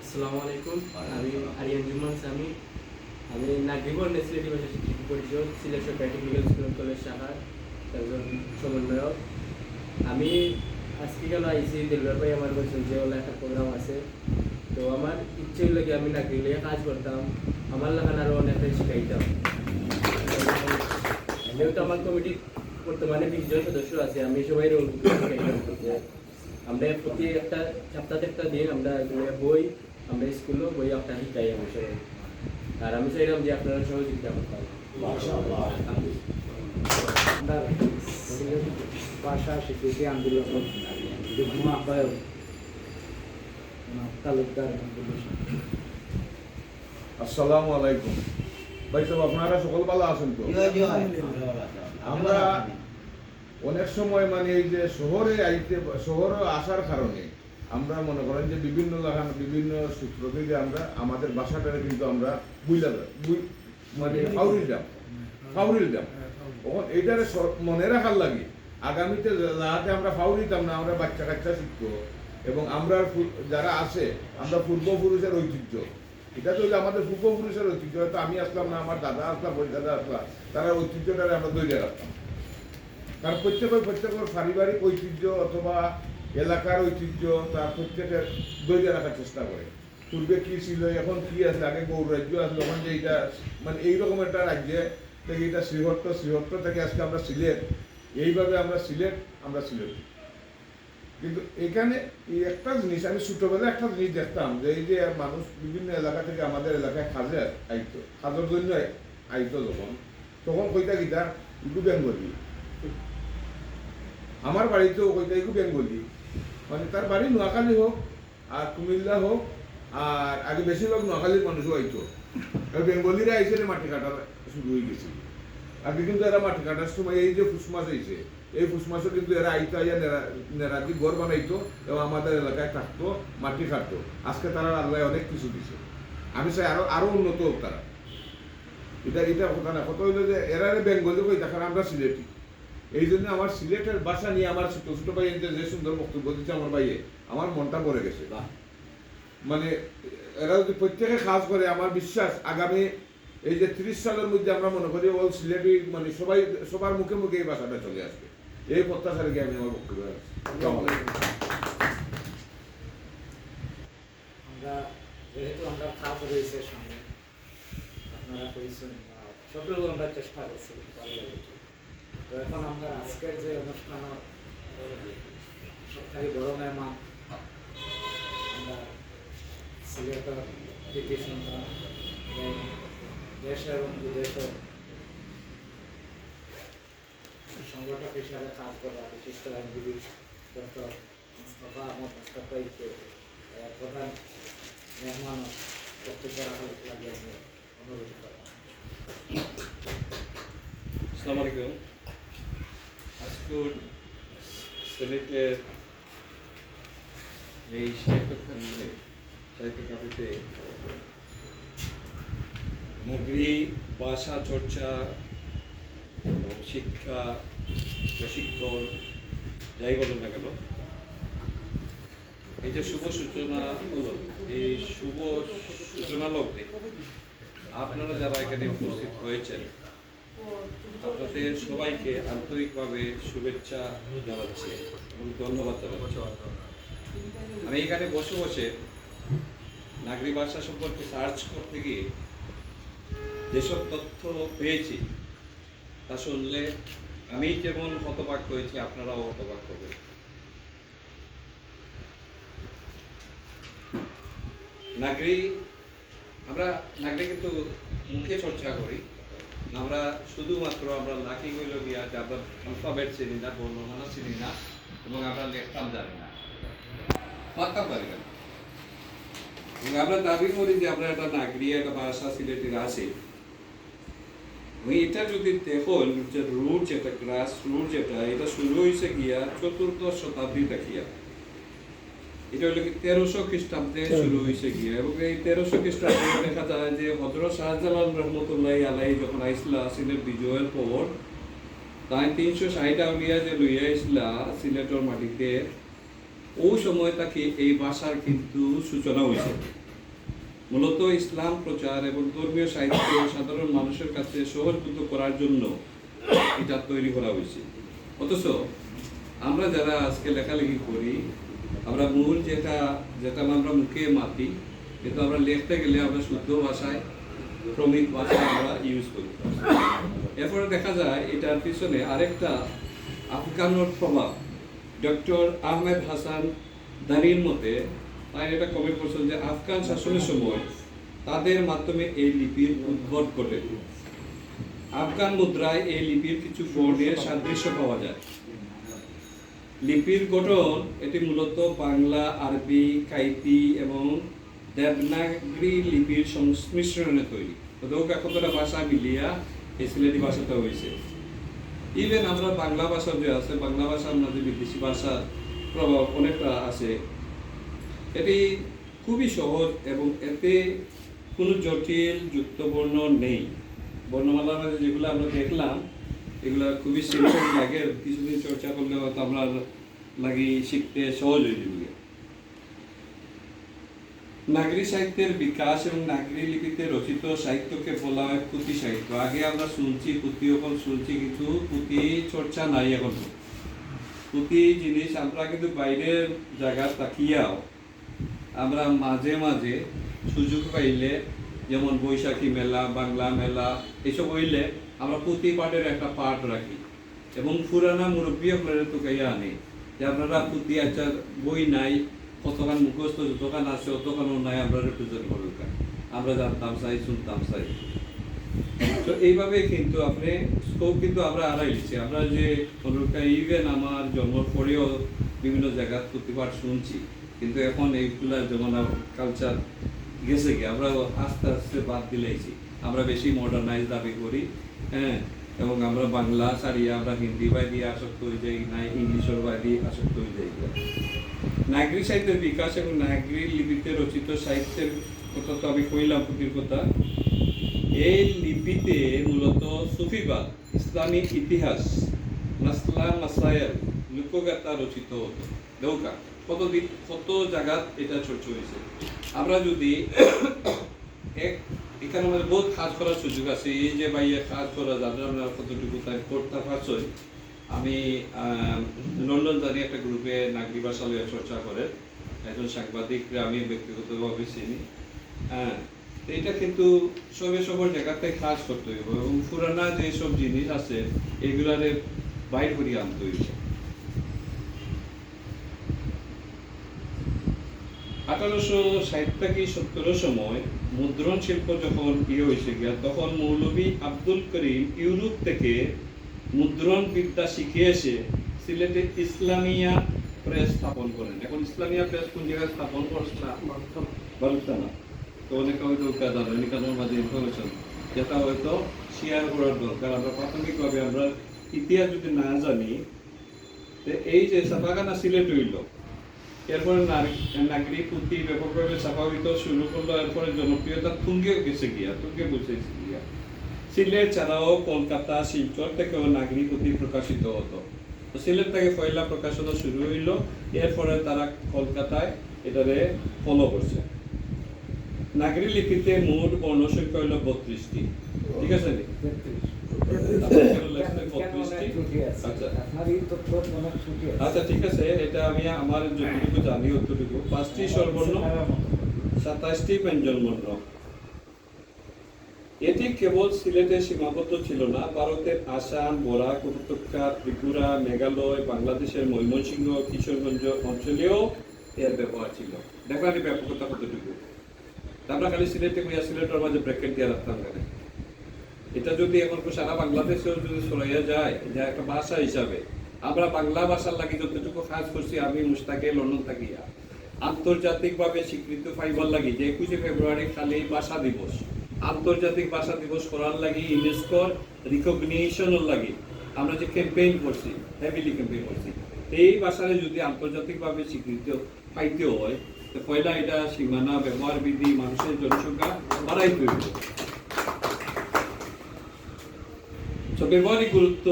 আসসালামু আলাইকুম আমি আমি নাগরিকর নেসিলেটি ভাষা শিক্ষক পরিষদ সিলেট টেকনিক্যাল স্কুল কলেজ শাখার একজন আমি আজকে কেন আইসি দিলবার ভাই আমার বলছেন যে ওলা একটা প্রোগ্রাম আছে। তো আমার ইচ্ছে হইল আমি নাগরিক লিয়ে কাজ করতাম। আমার লাগান আরও অনেকটাই শিখাইতাম। যেহেতু আমার কমিটি বর্তমানে বিশ জন সদস্য আছে আমি সবাই আমরা প্রতি একটা সপ্তাহে একটা দিন আমরা বই আমরা স্কুলও বই একটা শিখাই আমি সবাই। আর আমি চাইলাম যে আপনারা সহযোগিতা করতাম আমরা সিলেট ভাষা স্বীকৃতি আন্দোলন যুগ্ম আহ্বায়ক তালুকদার আসসালামু আলাইকুম। ভাই সব আপনারা সকল ভালো আছেন তো? আমরা অনেক সময় মানে এই যে শহরে আইতে শহরে আসার কারণে আমরা মনে করেন যে বিভিন্ন লাগান বিভিন্ন সূত্র থেকে আমরা আমাদের বাসাটা কিন্তু আমরা বুই- মানে ফাউরিল দাম ফাউরিল দাম তখন এইটারে মনে রাখার লাগে আগামীতে যাতে আমরা ফাউরিতাম না আমরা বাচ্চা কাচ্চা শিখব এবং আমরা যারা আছে আমরা পূর্বপুরুষের ঐতিহ্য। এটা তো আমাদের পূর্বপুরুষের ঐতিহ্য, হয়তো আমি আসলাম না, আমার দাদা আসলাম, ওই দাদা আসলাম তারা ঐতিহ্যটারে আমরা ধরে রাখতাম। কারণ প্রত্যেকের প্রত্যেকের পারিবারিক ঐতিহ্য অথবা এলাকার ঐতিহ্য, তার প্রত্যেকের ধরে রাখার চেষ্টা করে। পূর্বে কী ছিল, এখন কি আছে, আগে গৌর রাজ্য আছে, তখন যে এটা মানে এইরকম একটা রাজ্যে থেকে এটা শ্রীহট্ট শ্রীহট্ট থেকে আজকে আমরা সিলেট। এইভাবে আমরা সিলেট আমরা সিলেট। কিন্তু এখানে একটা জিনিস, আমি ছোটবেলায় একটা জিনিস দেখতাম যে এই যে মানুষ বিভিন্ন এলাকা থেকে আমাদের এলাকায় খাজে আইতো খাজের জন্য আইতো যখন, তখন কইতা গীতা ইকু বেঙ্গলি। আমার বাড়িতেও কইতা ইকু বেঙ্গলি। মানে তার বাড়ি নোয়াখালী হোক, আর কুমিল্লা হোক, আর আগে বেশিরভাগ নোয়াখালীর মানুষও আইতো। আর বেঙ্গলিরা আইসে মাটি কাটা শুরু হয়ে গেছে। আগে কিন্তু এরা মাটি কাটার সময় এই যে ফুসমাস হয়েছে এই ফুসমাসও কিন্তু এরা আইতো আইয়া নেরা নেরাদি ঘর বানাইতো এবং আমাদের এলাকায় থাকতো মাটি কাটতো আজকে তারা আল্লাহ অনেক কিছু দিছে। আমি চাই আরও আরও উন্নত হোক তারা। এটা এটা কথা না কথা হইল যে এরা বেঙ্গলি কই দেখার আমরা সিলেটি। এই জন্য আমার সিলেটের বাসা নিয়ে আমার ছোট ছোট ভাই যে সুন্দর বক্তব্য দিচ্ছে আমার ভাইয়ে আমার মনটা পড়ে গেছে। মানে এরা যদি প্রত্যেকে কাজ করে আমার বিশ্বাস আগামী এই যে ত্রিশ সালের মধ্যে আমরা মনে করি অল সিলেটি মানে সবাই সবার মুখে মুখে এই ভাষাটা চলে আসবে। এই প্রত্যাশা রেখে আমি আমার বক্তব্য। আমরা যেহেতু আমরা কাজ রয়েছে সঙ্গে, আপনারা করেছেন সকলেও আমরা চেষ্টা করছি আমরা আজকের যে অনুষ্ঠান, সবথেকে বড় মেহমান, আমরা সিলেটের সন্তান, এবং বিদেশের সংগঠক হিসাবে কাজ করা বিশিষ্ট আইনজীবী ডক্টর মুস্তফা আহমদ মুস্তফাইকে প্রধান মেহমান বক্তব্য রাখার লাগে অনুরোধ সিলেটের এই সাহিত্য কাফিতে নগরী ভাষা চর্চা, শিক্ষা প্রশিক্ষণ যাই বলুন না কেন? এই যে শুভ সূচনা হলো এই শুভ সূচনা লগ্নে আপনারা যারা এখানে উপস্থিত হয়েছেন, আপনাদের সবাইকে আন্তরিকভাবে শুভেচ্ছা জানাচ্ছি এবং ধন্যবাদ জানাচ্ছি। আমি এখানে বসে বসে নাগরিক ভাষা সম্পর্কে সার্চ করতে গিয়ে যেসব তথ্য পেয়েছি, তা শুনলে আমি যেমন হতবাক হয়েছি, আপনারাও হতবাক হবেন। নাগরিক আমরা নাগরিক কিন্তু মুখে চর্চা করি। আমরা শুধুমাত্র আমরা লাকি হইল গিয়া যে আমরা অ্যালফাবেট চিনি না, বর্ণমালা চিনি না, এবং আমরা লেখতাম জানি না। পারতাম পারি না। আমরা দাবি করি যে আমরা একটা নাগরিক একটা ভাষা, সিলেটের আছে। এটা যদি দেখুন যে রুট যেটা গ্রাস রুট যেটা, এটা শুরু হয়েছে গিয়া চতুর্দশ শতাব্দী দেখিয়া এটা হলো কি তেরোশো খ্রিস্টাব্দে শুরু হয়েছে গিয়ে এবং এই তেরোশো খ্রিস্টাব্দে দেখা যায় যে হজরত শাহজালাল রহমতুল্লাহ আলাই যখন আইসলা সিলেট বিজয়ের পর, তাই তিনশো ষাট আউলিয়া যে লইয়া আইসলা সিলেটের মাটিতে, ওই সময় তাকে এই ভাষার কিন্তু সূচনা হয়েছে মূলত ইসলাম, প্রচার এবং ধর্মীয় সাহিত্য সাধারণ মানুষের কাছে সহজবোধ করার জন্য এটা তৈরি করা হয়েছে। অথচ আমরা যারা আজকে লেখালেখি করি, আমরা মূল যেটা যেটা আমরা মুখে মাতি কিন্তু আমরা লিখতে গেলে আমরা শুদ্ধ ভাষায়, ক্রমিক ভাষা আমরা ইউজ করি। এরপরে দেখা যায় এটার পিছনে আরেকটা আফগানোর প্রভাব। ডক্টর আহমেদ হাসান দানির মতে তাই এটা কমেন্ট করছেন যে আফগান শাসনের সময় তাদের মাধ্যমে এই লিপির উদ্ভব ঘটে। আফগান মুদ্রায় এই লিপির কিছু বর্ণের সাদৃশ্য পাওয়া যায়। লিপির গঠন, এটি মূলত বাংলা, আরবি কাইতি এবং দেবনাগরী লিপির সংমিশ্রণে তৈরি। ওদের কতটা ভাষা মিলিয়া এই সিলেটি ভাষাটা হয়েছে। ইভেন আমরা বাংলা ভাষা যে আছে, বাংলা ভাষার মধ্যে বিদেশি ভাষার প্রভাব অনেকটা আছে। এটি খুবই সহজ এবং এতে কোনো জটিল যুক্তবর্ণ নেই। বর্ণমালার মধ্যে যেগুলো আমরা দেখলাম, এগুলো খুবই সিম্পল লাগে। কিছুদিন চর্চা করলে হয়তো আমরা লাগি শিখতে সহজ হয়ে যাবে। নাগরিক সাহিত্যের বিকাশ এবং নাগরিক লিপিতে রচিত সাহিত্যকে বলা হয় পুঁথি সাহিত্য। আগে আমরা শুনছি পুঁথি এখন শুনছি কিছু পুঁথি চর্চা নাই এখন। পুঁথি জিনিস আমরা কিন্তু বাইরের জায়গা তাকিয়াও। আমরা মাঝে মাঝে সুযোগ পাইলে, যেমন বৈশাখী মেলা, বাংলা মেলা, এসব হইলে আমরা পুঁথি পাঠের একটা পাঠ রাখি। এবং পুরানা মুরব্বী আপনারা তো গাইয়া আনে যে আপনারা পুঁথি আচ্ছা বই নাই, কতখান মুখস্থ, যতখান আছে অতখানও নাই, আমরা রিপ্রেজেন্ট করুক আমরা জানতাম চাই, শুনতাম চাই। তো এইভাবে কিন্তু আপনি স্কোপ কিন্তু আমরা আড়াই লিছি আমরা যে ইভেন আমার জন্মর পরেও বিভিন্ন জায়গায় প্রতিবার শুনছি। কিন্তু এখন এইগুলা যেমন কালচার গেছে কি আমরা আস্তে আস্তে বাদ দিলেছি আমরা বেশি মডার্নাইজ দাবি করি হ্যাঁ? এবং আমরা বাংলা ছাড়িয়ে আমরা হিন্দি বাইরে আসক্ত হয়ে যাই, না ইংলিশের বাইরে আসক্ত হয়ে যাই। নাগরিক সাহিত্যের বিকাশ এবং নাগরিক লিপিতে রচিত সাহিত্যের কথা তো আমি কইলাম পুঁথির কথা। এই লিপিতে মূলত সুফিবাদ ইসলামিক ইতিহাস, মাসলা মাসায়াল, লোকগাথা রচিত হতো। দেউকা কত দিন কত জায়গাত এটা হয়েছে? আমরা যদি এক এখানে আমাদের বহুত কাজ করার সুযোগ আছে, এই যে বাইরে কাজ করা আমরা কতটুকু তাই করতে পারছি আমি লন্ডন জানি একটা গ্রুপে নাগরিক ভাষা চর্চা করে, একজন সাংবাদিক আমি ব্যক্তিগতভাবে চিনি। হ্যাঁ এটা কিন্তু সবে সবার জায়গাতে কাজ করতে হইব এবং পুরানা যেসব জিনিস আছে, এগুলারে বাইর করিয়ে আনতে হইব। আঠারোশো ষাট থেকে সত্তরের সময় মুদ্রণ শিল্প যখন ইয়ে হয়েছে গিয়া, তখন মৌলভী আব্দুল করিম ইউরোপ থেকে মুদ্রণ বিদ্যা শিখে এসে সিলেটে ইসলামিয়া প্রেস স্থাপন করেন। এখন ইসলামিয়া প্রেস কোন জায়গায় স্থাপন করছিলাম বালুস্তানা তো অনেকে হয়তো জানেন নিকানোর মাঝে ইনফরমেশন যেটা হয়তো শেয়ার করার দরকার। আমরা প্রাথমিকভাবে আমরা ইতিহাস যদি না জানি এই যে সাফাখানা সিলেট হইল এরপরে নাগরিক পুঁথি ব্যাপকভাবে স্বাভাবিক শুরু করল এরপরে জনপ্রিয়তা তুঙ্গে গেছে গিয়া, তুঙ্গে বুঝেছে গিয়া। সিলেট ছাড়াও কলকাতা, শিলচর থেকেও নাগরিক পুঁথি প্রকাশিত হতো। সিলেট থেকে পয়লা প্রকাশনা শুরু হইল, এরপরে তারা কলকাতায় এটারে ফলো করছে। নাগরী লিপিতে মোট বর্ণ সংখ্যা হইল বত্রিশটি। ঠিক আছে আচ্ছা ঠিক আছে, এটা আমি আমার যতটুকু জানি, অতটুকু। পাঁচটি স্বরবর্ণ সাতাশটি ব্যঞ্জন বর্ণ। এটি কেবল সিলেটে সীমাবদ্ধ ছিল না, ভারতের আসাম, বরাক, উপত্যকা, ত্রিপুরা, মেঘালয়, বাংলাদেশের ময়মনসিংহ, কিশোরগঞ্জ অঞ্চলেও এর ব্যবহার ছিল। দেখলাম এই ব্যাপকতা কতটুকু। আমরা খালি সিলেটে সিলেটের মাঝে ব্র্যাকেট দিয়ে রাখতাম কেন? এটা যদি এখন সারা বাংলাদেশেও যদি ছড়াইয়া যায় যা একটা ভাষা হিসাবে। আমরা বাংলা ভাষার লাগি যতটুকু কাজ করছি, আমি মুস্তাকে, লন্ডন থাকিয়া আন্তর্জাতিকভাবে স্বীকৃত পাইবার লাগি যে একুশে ফেব্রুয়ারি খালি ভাষা দিবস। আন্তর্জাতিক ভাষা দিবস করার লাগি ইউনেস্কোর রিকগনিশনের লাগি। আমরা যে ক্যাম্পেইন করছি হেভিলি ক্যাম্পেইন করছি, এই ভাষারে যদি আন্তর্জাতিকভাবে স্বীকৃত পাইতে হয়, তো পয়লা এটা সীমানা ব্যবহার বিধি মানুষের জনসংখ্যা বাড়াইতে হইবে। ব্যবহারিক গুরুত্ব,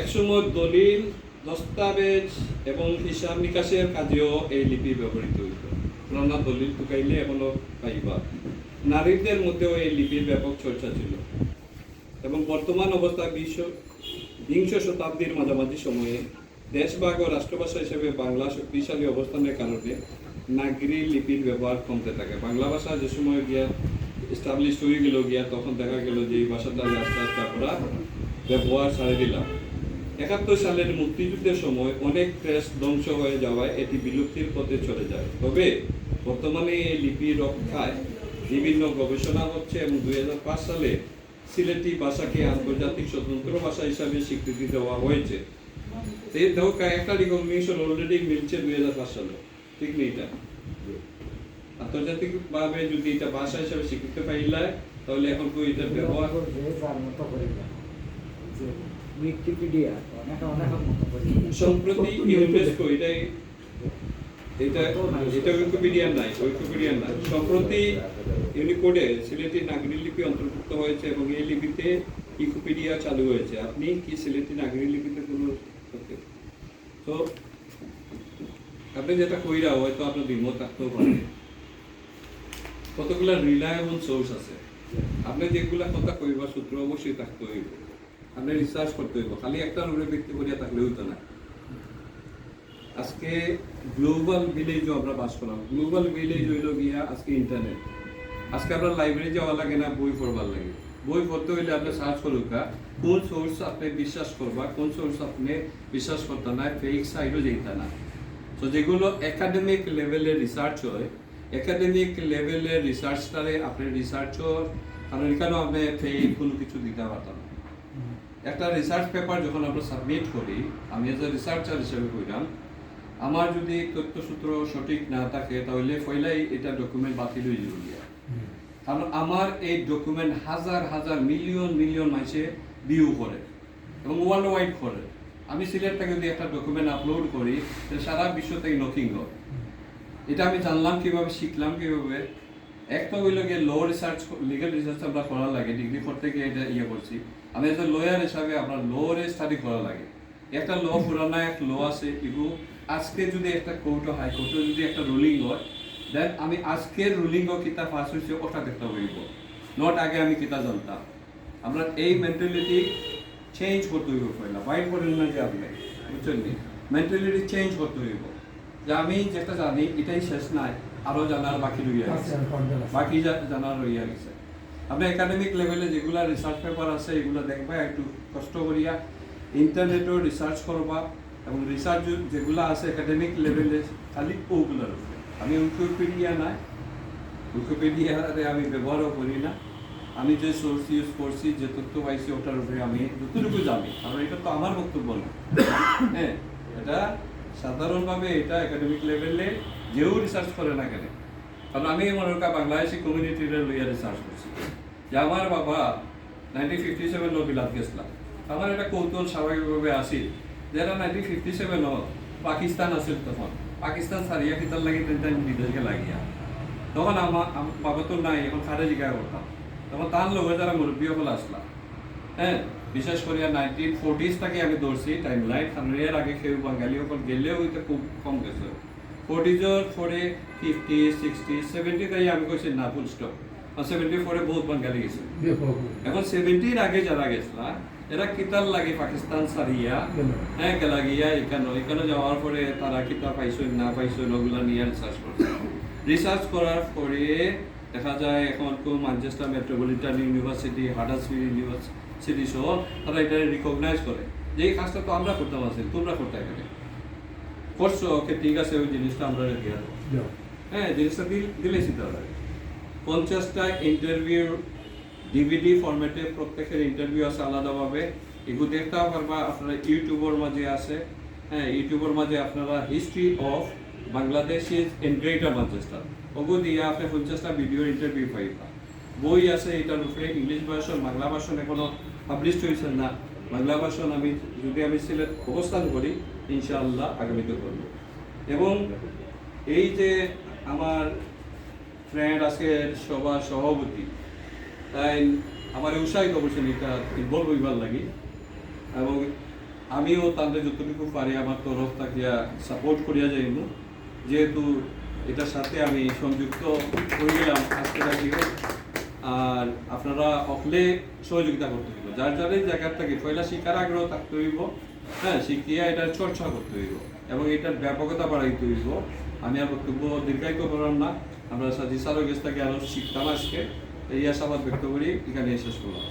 একসময় দলিল, দস্তাবেজ এবং হিসাব নিকাশের কাজেও এই লিপি ব্যবহৃত হইত। পুরানা দলিল টুকাইলে এখনও পাইবা। নারীদের মধ্যেও এই লিপির ব্যাপক চর্চা ছিল এবং বর্তমান অবস্থা বিশ্ব বিংশ শতাব্দীর মাঝামাঝি সময়ে দেশভাগ ও রাষ্ট্রভাষা হিসেবে বাংলা শক্তিশালী অবস্থানের কারণে নাগরি লিপির ব্যবহার কমতে থাকে। বাংলা ভাষা যে সময় গিয়া এস্টাবলিশ হয়ে গেল, গিয়া তখন দেখা গেল যে এই ভাষাটা আস্তে আস্তে আমরা ব্যবহার ছাড়ে দিলাম। একাত্তর সালের মুক্তিযুদ্ধের সময় অনেক প্রেস ধ্বংস হয়ে যাওয়ায় এটি বিলুপ্তির পথে চলে যায়। তবে বর্তমানে এই লিপি রক্ষায় বিভিন্ন গবেষণা হচ্ছে এবং দুই হাজার পাঁচ সালে সিলেটি ভাষাকে আন্তর্জাতিক স্বতন্ত্র ভাষা হিসাবে স্বীকৃতি দেওয়া হয়েছে। এই দেখো একটা রিকগনিশন অলরেডি মিলছে দুই হাজার পাঁচ সালে। ঠিক নেই এটা? আন্তর্জাতিক ভাবে যদি এটা ভাষা হিসাবে স্বীকৃতি পাইলে তাহলে এখন তো এটার ব্যবহার। সম্প্রতি ইউনেস্কো এটাই এটা এটা উইকিপিডিয়া নাই উইকিপিডিয়া নাই। সম্প্রতি ইউনিকোডে সিলেটি নাগরিক লিপি অন্তর্ভুক্ত হয়েছে এবং এই লিপিতে উইকিপিডিয়া চালু হয়েছে। আপনি কি সিলেটি নাগরিক লিপিতে কোনো তো আপনি যেটা কইরা হয়তো আপনার দ্বিমত থাকতেও পারে। কতগুলা রিলায়েবল সোর্স আছে? আপনি যেগুলা কথা কইবা, সূত্র অবশ্যই থাকতে হইব আপনি রিসার্চ করতে হইব। খালি একটা রুড়ে ব্যক্তি করিয়া থাকলে হইতো না। আজকে গ্লোবাল ভিলেজও আমরা বাস করলাম। গ্লোবাল ভিলেজ হইল গিয়া আজকে ইন্টারনেট আজকে আপনার লাইব্রেরি যাওয়া লাগে না, বই পড়বার লাগে। বই পড়তে হইলে আপনি সার্চ করুকা কোন সোর্স আপনি বিশ্বাস করবা, কোন সোর্স আপনি বিশ্বাস করতে না ফেক সাইডও যেতে না। তো যেগুলো একাডেমিক লেভেলে রিসার্চ হয় একাডেমিক লেভেলের রিসার্চটারে আপনি রিসার্চর কারণ এখানেও আপনি ফেক কোনো কিছু দিতে পারতাম। একটা রিসার্চ পেপার যখন আমরা সাবমিট করি, আমি এজ এ রিসার্চার হিসেবে কইলাম আমার যদি তথ্যসূত্র সঠিক না থাকে, তাহলে পয়লাই এটা ডকুমেন্ট বাতিল হয়ে যাবে কারণ আমার এই ডকুমেন্ট হাজার হাজার মিলিয়ন মিলিয়ন মানুষে ভিউ করে এবং ওয়ার্ল্ড ওয়াইড করে। আমি সিলেট থেকে যদি একটা ডকুমেন্ট আপলোড করি, তাহলে সারা বিশ্ব থেকে নথিং হয় এটা আমি জানলাম কীভাবে, শিখলাম কীভাবে। এক তো হইল গিয়ে ল রিসার্চ লিগাল রিসার্চ আমরা করা লাগে ডিগ্রি করতে গিয়ে এটা ইয়ে করছি। আমি এজ লয়ার হিসাবে আপনার ল রে স্টাডি করা লাগে। একটা ল পুরানা এক ল আছে, এগুলো আজকে যদি একটা কোর্ট হাইকোর্টে যদি একটা রুলিং হয় দেন আমি আজকের রুলিং ও কিতা পাস হয়েছে ওটা দেখতে হইব নট আগে আমি কিতা জানতাম। আমরা এই মেন্টালিটি চেঞ্জ করতে হইব পয়লা বাইট করেন না যে আপনি? বুঝছেন মেন্টালিটি চেঞ্জ করতে হইব। যে আমি যেটা জানি এটাই শেষ নাই। আরও জানার বাকি রইয়া গেছে। বাকি জানার রইয়া গেছে। আপনি একাডেমিক লেভেলে যেগুলা রিসার্চ পেপার আছে এগুলো দেখবা একটু কষ্ট করিয়া ইন্টারনেটও রিসার্চ করবা এবং রিসার্চ যেগুলা আছে একাডেমিক লেভেলে খালি ওগুলোর আমি উইকিপিডিয়া নাই। উইকিপিডিয়াতে আমি ব্যবহারও করি না। আমি যে সোর্স ইউজ করছি যে তথ্য পাইছি ওটার উপরে আমি যতটুকু জানি। কারণ এটা তো আমার বক্তব্য না। হ্যাঁ এটা সাধারণভাবে এটা একাডেমিক লেভেলে যেও রিসার্চ করে না কেন? কারণ আমি মনে করি বাংলাদেশি কমিউনিটির লইয়া রিসার্চ করছি। যে আমার বাবা নাইনটিন ফিফটি সেভেন বিলাত গেছিলাম। আমার একটা কৌতূহল স্বাভাবিকভাবে আসিল যেটা নাইনটিন ফিফটি সেভেন পাকিস্তান আছিল তখন। পাকিস্তান সারিয়া কিতার লাগি বিদেশকে লাগিয়া। তখন আমার আম- বাবা তো নাই, এখন খারে জিজ্ঞা করতাম তখন তার লোকে যারা মুরব্বী সকল আসলাম। হ্যাঁ? বিশেষ করে নাইনটিন ফোর্টিজ থেকে আমি ধরছি টাইম লাইন এর আগে কেউ বাঙালি সকল গেলেও হইতে খুব কম গেছে। ফোর্টিজর ফোরে ফিফটি সিক্সটি সেভেন্টি তাই আমি কইছি না ফুল স্টপ সেভেন্টি ফোরে বহুত বাঙালি গেছে। এখন সেভেন্টির আগে যারা গেছলা এরা কিতার লাগে পাকিস্তান সারিয়া হ্যাঁ গেলা গিয়া এখানে এখানে যাওয়ার পরে তারা কিতা পাইছো, না পাইছো ওগুলা নিয়ে রিসার্চ করছে রিসার্চ করার পরে দেখা যায় এখন তো Manchester Metropolitan University Huddersfield University সহ তারা এটা রিকগনাইজ করে। যে এই কাজটা তো আমরা করতাম আছি তোমরা করতে এখানে। করছ ওকে ঠিক আছে ওই জিনিসটা আমরা দিয়ে দেবো। হ্যাঁ জিনিসটা দিল- তারা পঞ্চাশটা ইন্টারভিউ ডিভিডি ফরম্যাটে প্রত্যেকের ইন্টারভিউ আছে আলাদাভাবে। এগুলো দেখতেও পারবা আপনারা ইউটিউবের মাঝে আছে। হ্যাঁ ইউটিউবের মাঝে আপনারা history of Bangladesh is in Greater Manchester ওগো দিয়ে আপনি পঞ্চাশটা ভিডিও ইন্টারভিউ পাইবা। বই আছে এটার উপরে ইংলিশ ভার্সন বাংলা ভার্সন এখনও পাবলিশ হয়েছে না, বাংলা ভাষণ আমি যদি আমি সিলেট অবস্থান করি, ইনশাআল্লাহ আগামীতে করব। এবং এই যে আমার ফ্রেন্ড আজকে সভা সভাপতি, তাই আমার উৎসাহিত করছেন এটা ইনভলভ হইবার লাগে। এবং আমিও তাদের যতটুকু পারি, আমার তরফ থাকিয়া সাপোর্ট করিয়া যাইব। যেহেতু এটার সাথে আমি সংযুক্ত হয়ে গেলাম, আজকে আর আপনারা অকলে সহযোগিতা করতে হইব। যার যার এই জায়গার থেকে পয়লা শিক্ষার আগ্রহ থাকতে হইব হ্যাঁ শিখিয়া এটার চর্চা করতে হইব এবং এটার ব্যাপকতা বাড়াইতে হইব। আমি আর বক্তব্য দীর্ঘায়িত করলাম না। আমরা সাজি সারো গেছ থেকে আরও শিখতাম আজকে। এই আশাবাদ ব্যক্ত করি। এখানে শেষ করলাম।